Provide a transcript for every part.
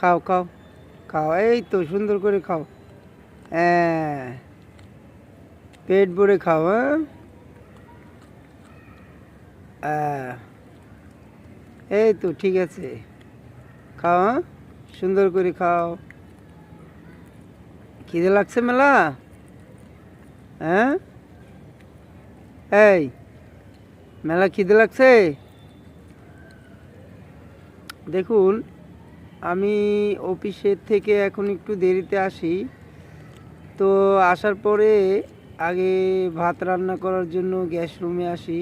খাও খাও খাও, এই তো সুন্দর করে খাও। হ্যাঁ পেট ভরে খাও হ্যাঁ। এই তো ঠিক আছে। খাও হ্যাঁ সুন্দর করে খাও। খিদে লাগছে মেলা? হ্যাঁ? এই, মেলা খিদে লাগছে? দেখুন আমি অফিসের থেকে এখন একটু দেরিতে আসি। তো আসার পরে আগে ভাত রান্না করার জন্য গ্যাস রুমে আসি।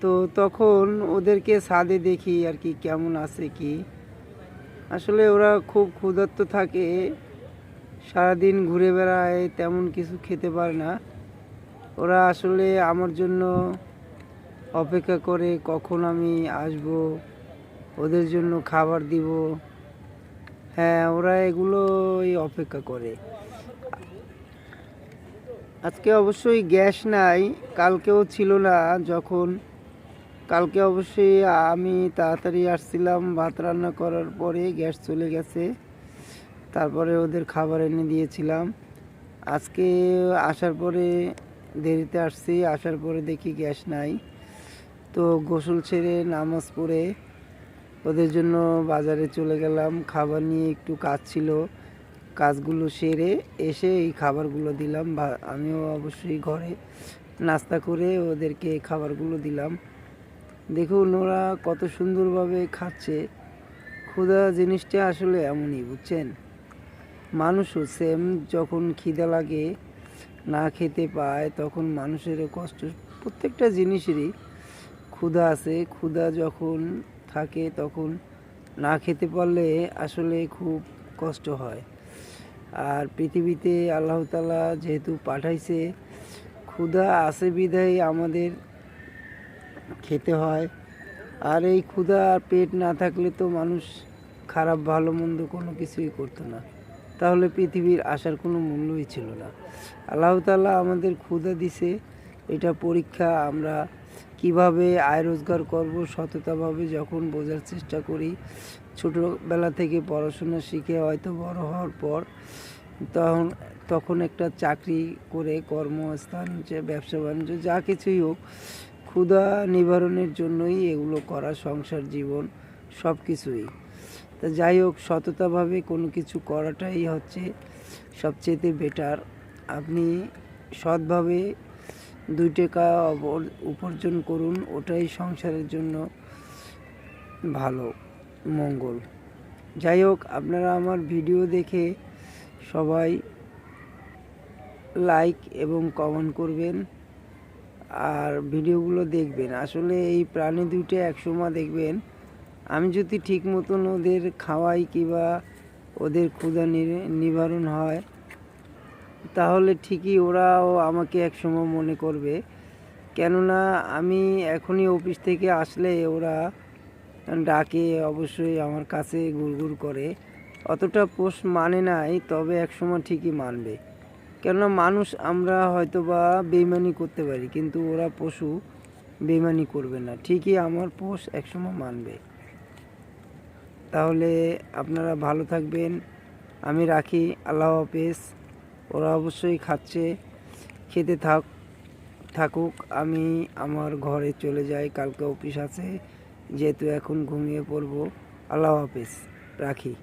তো তখন ওদেরকে ছাদে দেখি আর কি কেমন আছে কি। আসলে ওরা খুব ক্ষুধার্ত থাকে। সারাদিন ঘুরে বেড়ায়, তেমন কিছু খেতে পারে না। ওরা আসলে আমার জন্য অপেক্ষা করে কখন আমি আসব। ওদের জন্য খাবার দিব। হ্যাঁ ওরা এগুলোই অপেক্ষা করে। আজকে অবশ্যই গ্যাস নাই, কালকেও ছিল না যখন। কালকে অবশ্যই আমি তাড়াতাড়ি আসছিলাম, ভাত রান্না করার পরে গ্যাস চলে গেছে। তারপরে ওদের খাবার এনে দিয়েছিলাম। আজকে আসার পরে দেরিতে আসছি, আসার পরে দেখি গ্যাস নাই। তো গোসল ছেড়ে নামাজ পড়ে ওদের জন্য বাজারে চলে গেলাম। খাবার নিয়ে একটু কাজ ছিল। কাজগুলো সেরে এসে এই খাবারগুলো দিলাম। বা আমিও অবশ্যই ঘরে নাস্তা করে ওদেরকে খাবারগুলো দিলাম। দেখুন, ওরা কত সুন্দরভাবে খাচ্ছে। ক্ষুধা জিনিসটা আসলে এমনই, বুঝছেন? মানুষও সেম, যখন খিদা লাগে, না খেতে পায়, তখন মানুষেরও কষ্ট। প্রত্যেকটা জিনিসেরই ক্ষুধা আছে। ক্ষুধা যখন থাকে তখন না খেতে পারলে আসলে খুব কষ্ট হয়। আর পৃথিবীতে আল্লাহ তালা যেহেতু পাঠাইছে, ক্ষুধা আছে বিধায় আমাদের খেতে হয়। আর এই ক্ষুধা আর পেট না থাকলে তো মানুষ খারাপ, ভালো, মন্দ কোনো কিছুই করতো না। তাহলে পৃথিবীর আসার কোনো মূল্যই ছিল না। আল্লাহ তাআলা আমাদের ক্ষুধা দিছে, এটা পরীক্ষা আমরা কীভাবে আয় রোজগার করব সততাভাবে যখন বোঝার চেষ্টা করি, ছোটোবেলা থেকে পড়াশোনা শিখে হয়তো বড় হওয়ার পর তখন তখন একটা চাকরি করে কর্মস্থান, যে ব্যবসা বাণিজ্য, যা কিছুই হোক, ক্ষুধা নিবারণের জন্যই এগুলো করা, সংসার, জীবন সব কিছুই তা যাই হোক, সততাভাবে কোনো কিছু করাটাই হচ্ছে সবচেয়ে বেটার আপনি সৎভাবে দুই টাকা উপার্জন করুন, ওটাই সংসারের জন্য ভালো, মঙ্গল। যাই হোক, আপনারা আমার ভিডিও দেখে সবাই লাইক এবং কমেন্ট করবেন, আর ভিডিওগুলো দেখবেন। আসলে এই প্রাণী দুইটা একসময় দেখবেন, আমি যদি ঠিক মতন ওদের খাওয়াই কিংবা ওদের ক্ষুধা নিবারণ হয় তাহলে ঠিকই ওরাও আমাকে একসময় মনে করবে। কেননা আমি এখনই অফিস থেকে আসলে ওরা ডাকে, অবশ্যই আমার কাছে গুড়গুড় করে। অতটা পোষ মানে নাই, তবে একসময় ঠিকই মানবে। কেননা মানুষ আমরা হয়তো বা বেইমানি করতে পারি, কিন্তু ওরা পশু বেইমানি করবে না। ঠিকই আমার পোষ একসময় মানবে। তাহলে আপনারা ভালো থাকবেন। আমি রাখি, আল্লাহ হাফেজ। ওরা অবশ্যই খাচ্ছে, খেতে থাক, থাকুক, আমি আমার ঘরে চলে যাই, কালকে অফিস আছে, যেহেতু এখন ঘুমিয়ে পড়ব। আল্লাহ হাফেজ, রাখি।